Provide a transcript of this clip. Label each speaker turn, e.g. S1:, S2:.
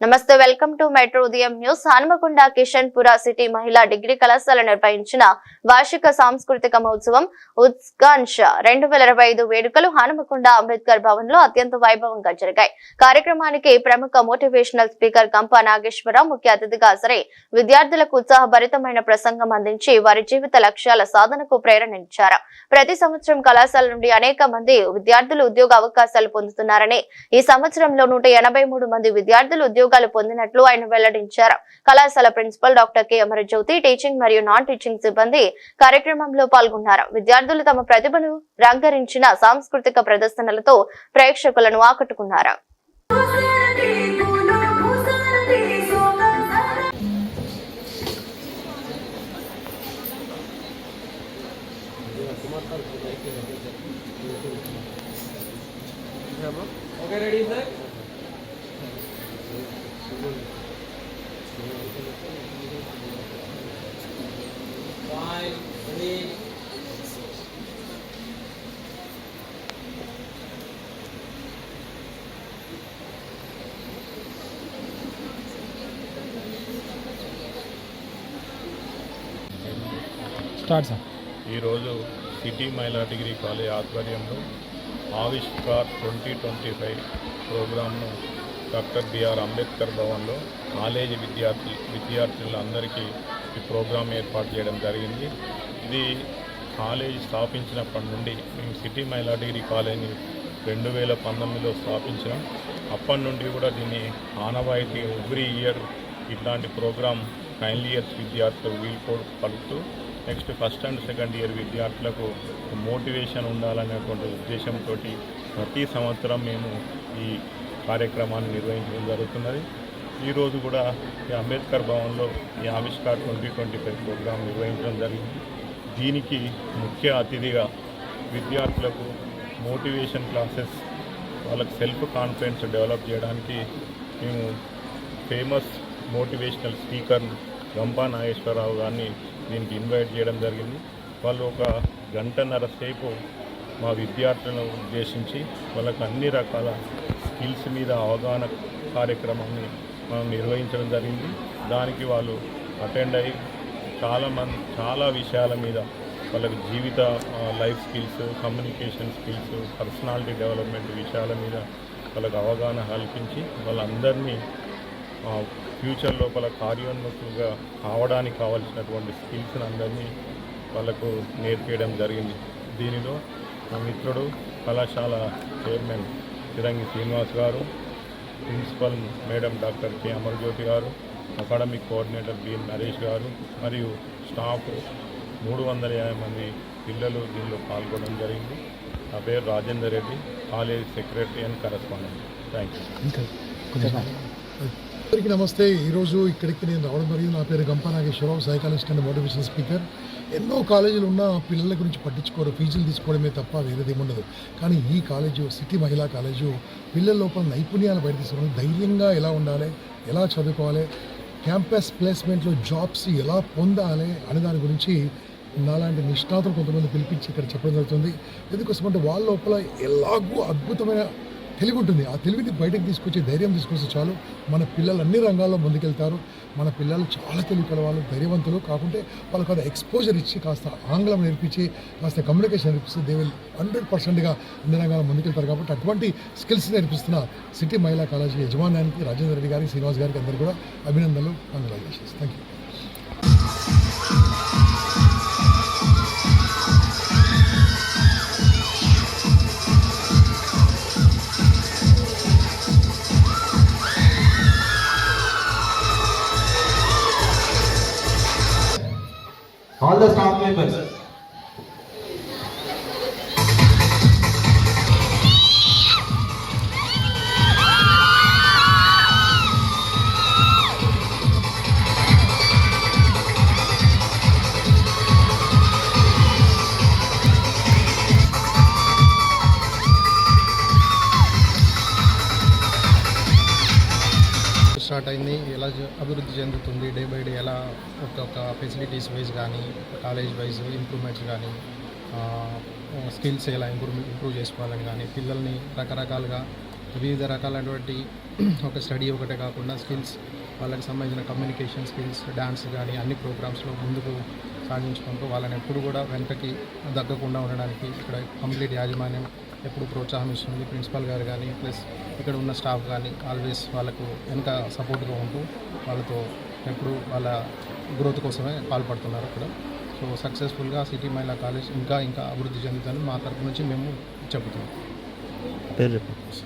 S1: నమస్తే welcome to metro ఉదయం news. Hanumakonda Kishanpura city మహిళా డిగ్రీ కళాశాల నిర్వహించిన వార్షిక సాంస్కృతిక మహోత్సవం ఉత్కాంక్ష రెండు వేల ఇరవై ఐదు వేడుకలు హనుమకొండ అంబేద్కర్ భవన్లో అత్యంత వైభవంగా జరిగాయి. కార్యక్రమానికి ప్రముఖ మోటివేషనల్ స్పీకర్ కంప నాగేశ్వరరావు ముఖ్య అతిథిగా హాజరై విద్యార్థులకు ఉత్సాహభరితమైన ప్రసంగం అందించి వారి జీవిత లక్ష్యాల సాధనకు ప్రేరణించారు ప్రతి సంవత్సరం కళాశాల నుండి అనేక మంది విద్యార్థులు ఉద్యోగ అవకాశాలు పొందుతున్నారని ఈ సంవత్సరంలో నూట ఎనభై మూడు మంది విద్యార్థులు ఉద్యోగ ఉద్యోగాలు పొందినట్లు ఆయన వెల్లడించారు. కళాశాల principal doctor K. Amarajyothi teaching మరియు నాన్ టీచింగ్ సిబ్బంది కార్యక్రమంలో పాల్గొన్నారు. విద్యార్థులు తమ ప్రతిభను రంగరించిన సాంస్కృతిక ప్రదర్శనలతో ప్రేక్షకులను ఆకట్టుకున్నారు.
S2: Okay ready sir? Five, three,
S3: start sir.
S4: ఈరోజు సిటీ మహిళా డిగ్రీ కాలేజ్ ఆధ్వర్యంలో ఆవిష్కార్ ట్వంటీ ట్వంటీ ఫైవ్ ప్రోగ్రామ్ను డాక్టర్ బిఆర్ అంబేద్కర్ భవన్లో కాలేజీ విద్యార్థి విద్యార్థులందరికీ ఈ ప్రోగ్రాం ఏర్పాటు చేయడం జరిగింది. ఇది కాలేజ్ స్థాపించినప్పటి నుండి మేము సిటీ మహిళా డిగ్రీ కాలేజీని రెండు వేల పంతొమ్మిదిలో స్థాపించాం అప్పటి నుండి కూడా దీన్ని ఆనవాయితీ ఎవ్రీ ఇయర్ ఇట్లాంటి ప్రోగ్రామ్ ఫైనల్ ఇయర్స్ విద్యార్థులు వీలు పలుకుతూ next first and second year విద్యార్థులకు మోటివేషన్ ఉండాలనేటువంటి ఉద్దేశంతో ప్రతి సంవత్సరం మేము ఈ కార్యక్రమాన్ని నిర్వహించడం జరుగుతున్నది. ఈరోజు కూడా ఈ అంబేద్కర్ భవన్లో ఈ Avishkar twenty twenty five program నిర్వహించడం జరిగింది. దీనికి ముఖ్య అతిథిగా విద్యార్థులకు మోటివేషన్ క్లాసెస్ వాళ్ళకి సెల్ఫ్ కాన్ఫిడెన్స్ డెవలప్ చేయడానికి మేము famous motivational speaker Gampa Nageswara Rao గారిని దీనికి ఇన్వైట్ చేయడం జరిగింది. వాళ్ళు ఒక గంటన్నర సేపు మా విద్యార్థులను ఉద్దేశించి వాళ్ళకు అన్ని రకాల స్కిల్స్ మీద అవగాహన కార్యక్రమాన్ని మనం నిర్వహించడం జరిగింది. దానికి వాళ్ళు అటెండ్ అయ్యి చాలా మంది చాలా విషయాల మీద వాళ్ళకి జీవిత life skills communication skills personality development విషయాల మీద వాళ్ళకి అవగాహన కల్పించి వాళ్ళందరినీ ఫ్యూచర్ లోపల కార్యోన్ముఖులుగా కావడానికి కావాల్సినటువంటి స్కిల్స్ని అందరినీ వాళ్ళకు నేర్పించడం జరిగింది. దీనిలో మా మిత్రుడు కళాశాల చైర్మన్ తిరంగి శ్రీనివాస్ గారు principal madam doctor K. Amarjyothi గారు అకాడమిక్ కోఆర్డినేటర్ బి. నరేష్ గారు మరియు స్టాఫ్ మూడు వందల యాభై మంది పిల్లలు దీనిలో పాల్గొనడం జరిగింది. నా పేరు Rajender Reddy college secretary and correspondent. Thank
S5: అందరికీ నమస్తే. ఈరోజు ఇక్కడికి నేను రావడం జరిగింది నా పేరు Gampa Nageswara Rao psychologist and motivation speaker. ఎన్నో కాలేజీలు ఉన్న పిల్లల గురించి పట్టించుకోరు ఫీజులు తీసుకోవడమే తప్ప వేరేది ఉండదు. కానీ ఈ కాలేజు సిటీ మహిళా కాలేజు పిల్లల లోపల నైపుణ్యాలు బయట తీసుకోవడం ధైర్యంగా ఎలా ఉండాలి ఎలా చదువుకోవాలి క్యాంపస్ ప్లేస్మెంట్లో జాబ్స్ ఎలా పొందాలి అనే దాని గురించి నాలాంటి నిష్ణాతులు కొంతమంది పిలిపించి ఇక్కడ చెప్పడం జరుగుతుంది. ఎందుకోసం అంటే వాళ్ళ లోపల ఎలాగూ అద్భుతమైన తెలివి ఉంటుంది. ఆ తెలివిని బయటకు తీసుకొచ్చి ధైర్యం తీసుకొస్తే చాలు. మన పిల్లలు అన్ని రంగాల్లో ముందుకెళ్తారు. మన పిల్లలు చాలా తెలివి వాళ్ళు ధైర్యవంతులు. కాకుంటే వాళ్ళకి కొంత ఎక్స్పోజర్ ఇచ్చి కాస్త ఆంగ్లం నేర్పించి కాస్త కమ్యూనికేషన్ నేర్పిస్తే దే విల్ హండ్రెడ్ పర్సెంట్గా అన్ని రంగాల్లో ముందుకెళ్తారు. కాబట్టి అటువంటి స్కిల్స్ నేర్పిస్తున్న సిటీ మహిళా కాలేజీ యజమానానికి రాజేంద్ర రెడ్డి గారికి శ్రీనివాస్ గారికి అందరూ కూడా అభినందనలు congratulations thank you
S6: all the staff members.
S7: అభివృద్ధి చెందుతుంది డే బై డే. ఎలా ఒక్కొక్క ఫెసిలిటీస్ వైజ్ కానీ కాలేజ్ వైజ్ ఇంప్రూవ్మెంట్స్ కానీ స్కిల్స్ ఎలా ఇంప్రూవ్ ఇంప్రూవ్ చేసుకోవాలని కానీ పిల్లల్ని రకరకాలుగా వివిధ రకాలైనటువంటి ఒక స్టడీ ఒకటే కాకుండా స్కిల్స్ వాళ్ళకి సంబంధించిన కమ్యూనికేషన్ స్కిల్స్ డ్యాన్స్ కానీ అన్ని ప్రోగ్రామ్స్లో ముందుకు సాగించుకుంటూ వాళ్ళని ఎప్పుడు కూడా వెనకకి దగ్గకుండా ఉండడానికి ఇక్కడ కంప్లీట్ యాజమాన్యం ఎప్పుడు ప్రోత్సాహం ఇస్తుంది. ప్రిన్సిపల్ గారు కానీ ప్లస్ ఇక్కడ ఉన్న స్టాఫ్ కానీ ఆల్వేస్ వాళ్ళకు వెనక సపోర్ట్గా ఉంటూ వాళ్ళతో ఎప్పుడు వాళ్ళ గ్రోత్ కోసమే పాల్పడుతున్నారు ఇక్కడ సో సక్సెస్ఫుల్గా సిటీ మహిళా కాలేజ్ ఇంకా ఇంకా అభివృద్ధి చెందుతుందని మా తరపు నుంచి మేము చెబుతున్నాం
S3: పేరు చెప్పండి.